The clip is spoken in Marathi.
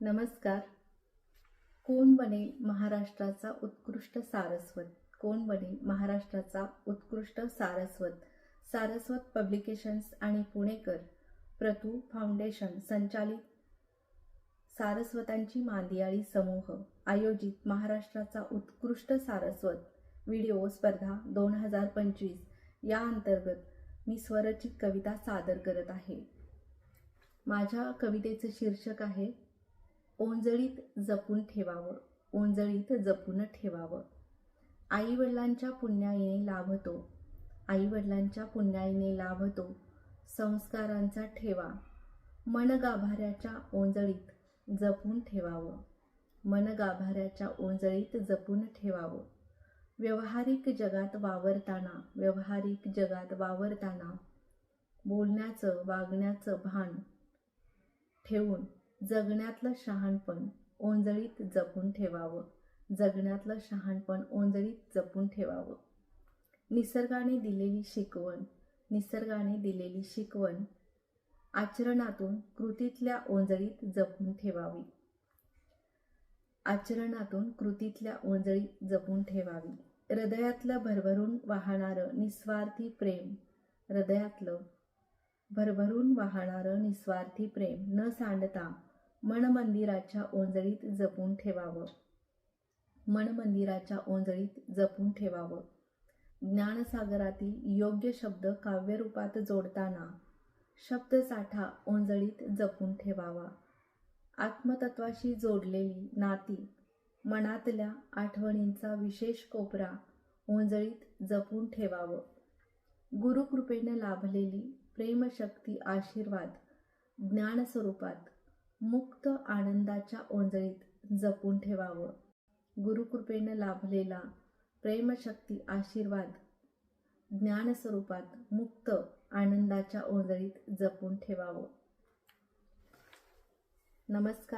नमस्कार. कोण बनेल महाराष्ट्राचा उत्कृष्ट सारस्वत? कोण बनेल महाराष्ट्राचा उत्कृष्ट सारस्वत? सारस्वत पब्लिकेशन्स आणि पुणेकर प्रतू फाउंडेशन संचालित सारस्वतांची मांदियाळी समूह आयोजित महाराष्ट्राचा उत्कृष्ट सारस्वत व्हिडिओ स्पर्धा दोन हजार पंचवीस. या अंतर्गत मी स्वरचित कविता सादर करत आहे. माझ्या कवितेचे शीर्षक आहे ओंजळीत जपून ठेवावं. ओंजळीत जपून ठेवावं. आईवडिलांच्या पुण्याईने लाभतो. आईवडिलांच्या पुण्याईने लाभतो. संस्कारांचा ठेवा. मन गाभाऱ्याच्या ओंजळीत जपून ठेवावं. मन गाभाऱ्याच्या ओंजळीत जपून ठेवावं. व्यवहारिक जगात वावरताना व्यवहारिक जगात वावरताना बोलण्याचं वागण्याचं भान ठेवून जगण्यातलं शहाणपण ओंजळीत जपून ठेवावं. जगण्यातलं शहाणपण ओंजळीत जपून ठेवावं. निसर्गाने दिलेली शिकवण निसर्गाने दिलेली शिकवण आचरणातून कृतीतल्या ओंजळीत जपून ठेवावी. आचरणातून कृतीतल्या ओंजळीत जपून ठेवावी. हृदयातलं भरभरून वाहणारं निस्वार्थी प्रेम हृदयातलं भरभरून वाहणारं निस्वार्थी प्रेम न सांडता मनमंदिराच्या ओंजळीत जपून ठेवावं. मनमंदिराच्या ओंजळीत जपून ठेवावं. ज्ञानसागरातील योग्य शब्द काव्यरूपात जोडताना शब्दसाठा ओंजळीत जपून ठेवावा. आत्मतत्वाशी जोडलेली नाती मनातल्या आठवणींचा विशेष कोपरा ओंजळीत जपून ठेवावं. गुरुकृपेनं लाभलेली प्रेमशक्ती आशीर्वाद ज्ञानस्वरूपात मुक्त आनंदाच्या ओंजळीत जपून ठेवावं. गुरुकृपेनं लाभलेला प्रेमशक्ती आशीर्वाद ज्ञानस्वरूपात मुक्त आनंदाच्या ओंजळीत जपून ठेवावं. नमस्कार.